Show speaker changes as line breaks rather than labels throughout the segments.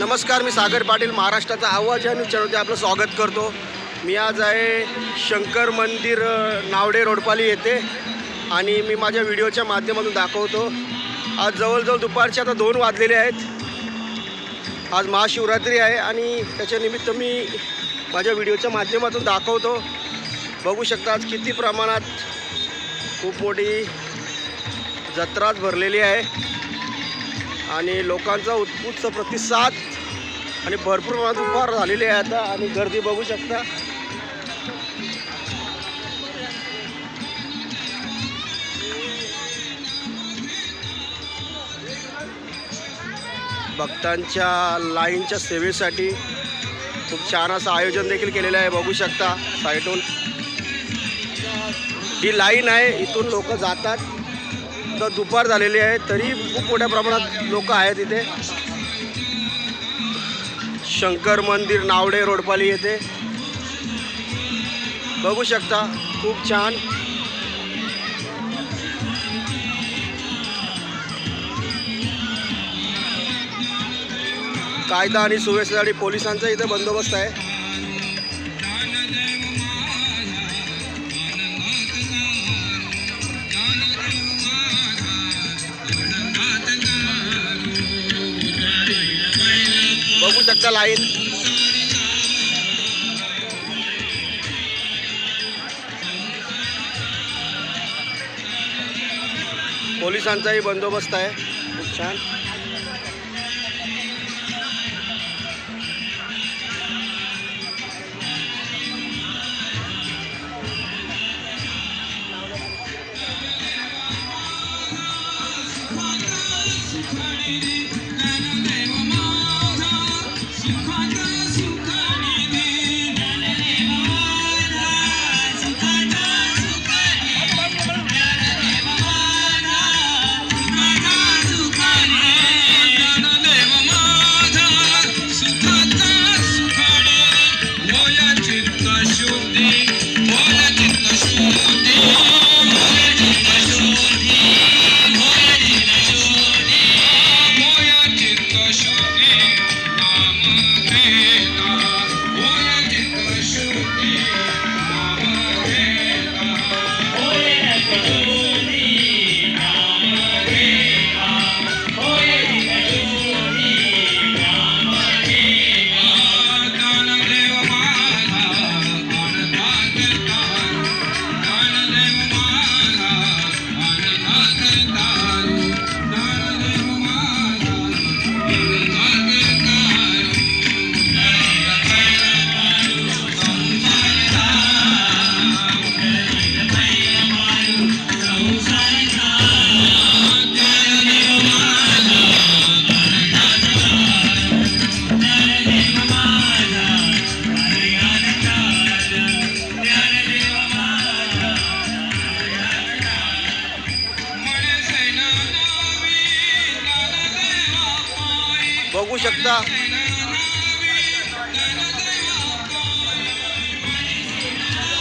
नमस्कार मी सागर पाटील महाराष्ट्राचा आवाज या न्यूज चॅनलमध्ये आपलं स्वागत करतो. मी आज आहे शंकर मंदिर नावडे रोडपाली येथे. आणि मी माझ्या व्हिडिओच्या माध्यमातून दाखवतो. आज जवळजवळ दुपारचे आता दोन वाजलेले आहेत. आज महाशिवरात्री आहे आणि त्याच्यानिमित्त मी माझ्या व्हिडिओच्या माध्यमातून दाखवतो. बघू शकता आज किती प्रमाणात खूप मोठी जत्राच भरलेली आहे. आणि लोकांचा उत्कृष्ट प्रतिसाद आणि भरपूर प्रमाणात उपहार झालेले आहे आता आणि गर्दी बघू शकता. भक्तांच्या लाईनच्या सेवेसाठी खूप छान असं आयोजन देखील केलेलं आहे बघू शकता साईटून ही लाईन आहे इथून लोक जातात. तर दुपार झालेली आहे तरी खूप मोठ्या प्रमाणात लोक आहेत इथे. शंकर मंदिर नावडे रोडपाली येथे. बघू शकता खूप छान. कायदा आणि सुव्यवस्थेसाठी पोलिसांचा इथे बंदोबस्त आहे. लाईन पोलिसांचाही बंदोबस्त आहे. खूप छान. Thank you. बघू शकता.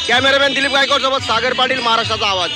कॅमेरामॅन दिलीप गायकवाड सोबत सागर पाटील महाराष्ट्राचा आवाज.